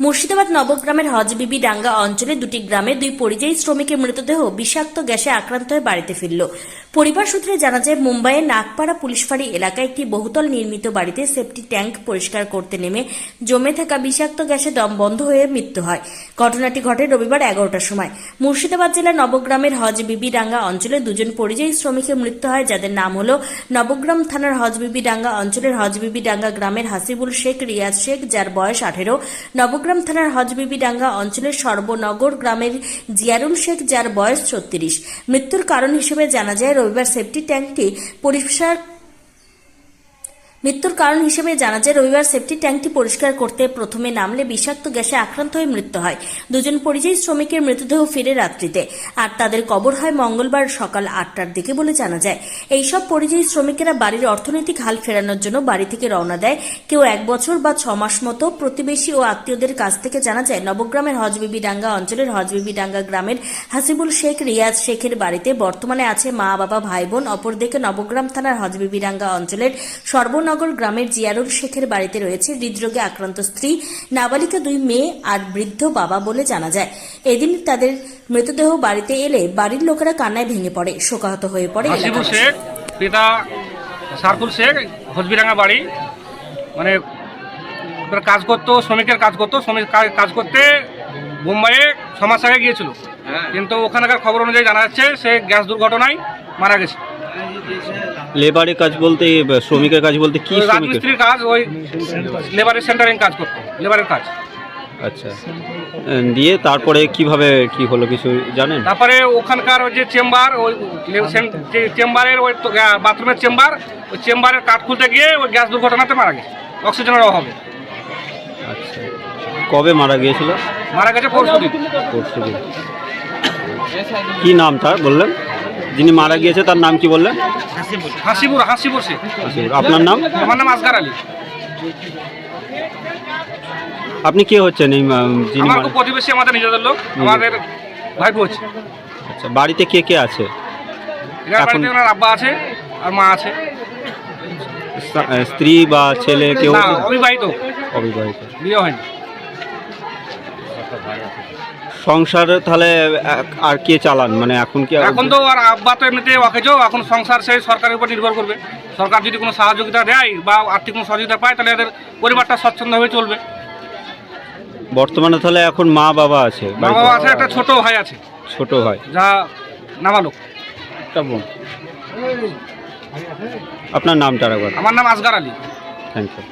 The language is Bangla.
মুর্শিদাবাদ নবগ্রামের হজবিবি ডাঙ্গা অঞ্চলে দুটি গ্রামে দুই পরিযায়ী শ্রমিকের মৃতদেহ বিষাক্ত গ্যাসে আক্রান্ত হয়ে বাড়িতে ফিরল। পরিবার সূত্রে জানা যায়, মুম্বাইয়ের নাগপাড়া পুলিশ ফাঁড়ি এলাকায় একটি বহুতল নির্মিত বাড়িতে সেফটি ট্যাঙ্ক পরিষ্কার করতে নেমে জমে থাকা বিষাক্ত গ্যাসে দম বন্ধ হয়ে মৃত্যু হয়। ঘটনাটি ঘটে রবিবার এগারোটার সময়। মুর্শিদাবাদ জেলার নবগ্রামের হজবিবি ডাঙ্গা অঞ্চলে দুজন পরিযায়ী শ্রমিকের মৃত্যু হয়, যাদের নাম হল নবগ্রাম থানার হজবিবি ডাঙ্গা অঞ্চলের হজবিবি ডাঙ্গা গ্রামের হাসিবুল শেখ, রিয়াজ শেখ, যার বয়স আঠেরো। নবগ্রাম থানার হজবিবিডাঙ্গা অঞ্চলের সর্বনগর গ্রামের জিয়ারুল শেখ, যার বয়স ছত্রিশ। মৃত্যুর কারণ হিসেবে জানা যায়, রবিবার সেফটি ট্যাঙ্কটি পরিষ্কার মৃত্যুর কারণ হিসেবে জানা যায়, রবিবার সেফটি ট্যাঙ্কটি পরিষ্কার করতে প্রথমে নামলে বিষাক্ত গ্যাসে আক্রান্ত হয়ে মৃত্যু হয়। দুজন পরিযায়ী শ্রমিকের মৃতদেহ ফিরে রাত্রিতে। আর তাদের কবর হয় মঙ্গলবার সকাল আটটার দিকে বলে জানা যায়। এইসব পরিযায়ী শ্রমিকেরা বাড়ির অর্থনৈতিক হাল ফেরানোর জন্য বাড়ি থেকে রওনা দেয়। কেউ এক বছর বা ছ মাস মতো প্রতিবেশী ও আত্মীয়দের কাছ থেকে জানা যায়, নবগ্রামের হজবিবি ডাঙ্গা অঞ্চলের হজবিবি ডাঙ্গা গ্রামের হাসিবুল শেখ রিয়াজ শেখের বাড়িতে বর্তমানে আছে মা, বাবা, ভাই, বোন, অপরদিকে নবগ্রাম থানার হজবিবি ডাঙ্গা অঞ্চলের সর্বনগর গ্রামের জিয়ারুল শেখের বাড়িতে রয়েছে হৃদরোগে আক্রান্ত স্ত্রী। নাবালিকা দুই মেয়ে আর বৃদ্ধ বাবা বলে জানা যায়। এদিন তাদের মৃতদেহ বাড়িতে এলে বাড়ির লোকেরা কান্নায় ভেঙে পড়ে শোকাহত হয়ে পড়ে হাসিবুল। শেখ পিতা সারফুল শেখ হজবিরাঙ্গা বাড়ি। মানে কাজ করতো শ্রমিকের কাজ করতো শ্রমিক কাজ- করতে মুম্বাইয়ে মাস আগে গিয়েছিল। কিন্তু ওখানকার খবর অনুযায়ী জানা যাচ্ছে সে গ্যাস দুর্ঘটনায় মারা গেছে। লেবারের কাজ বলতে শ্রমিকের কাজ বলতে কি শ্রমিকের? রাজমিস্ত্রির কাজ ওই লেবারের সেন্টারিং কাজ করতো লেবারের কাজ। আচ্ছা। দিয়ে তারপরে কীভাবে কি হলো কিছু জানেন? তারপরে ওখানকার ওই যে চেম্বার ওই লে- সেন- যে চেম্বারের ওই তো, বাথরুমের চেম্বার ওই চেম্বারের কাঠ খুলতে গিয়ে ওই গ্যাস দুর্ঘটনাতে মারা গেছে অক্সিজেনের অভাবে। আচ্ছা। কবে মারা গিয়েছিল? মারা গেছে পরশু দিন। পরশু দিন। কি নাম তার বললেন? যিনি মারা গিয়েছে তার নাম কি বললেন? হাসিপুর হাসিপুর আপনার নাম? আমার নাম আসগার আলী। আপনি কে হচ্ছেন এই যিনি আমার খুব প্রতিবেশী আমাদের নিজেদের লোক আমাদের ভাইপো হচ্ছে। আচ্ছা বাড়িতে কে কে আছে? এখানে ওনার আব্বা আছে আর মা আছে। স্ত্রী বা ছেলে কেউ অবিবাহিত। অবিবাহিত। বিয়ে হয়নি। সংসার তাহলে আর কে চালান? মানে এখন কি এখন তো আর আব্বা তো এমনিতে অকেজ এখন সংসার সেই সরকারের উপর নির্ভর করবে। সরকার যদি কোনো সহযোগিতা দেয় বা আর্থিক কোনো সহযোগিতা পায় তাহলে এদের পরিবারটা স্বচ্ছন্দভাবে চলবে। বর্তমানে তাহলে এখন মা বাবা আছে মা বাবা আছে একটা ছোট ভাই আছে। ছোট ভাই। যা নাবালক। একটা বোন। আপনার নামটা একবার আমার নাম আসগার আলী। Thank you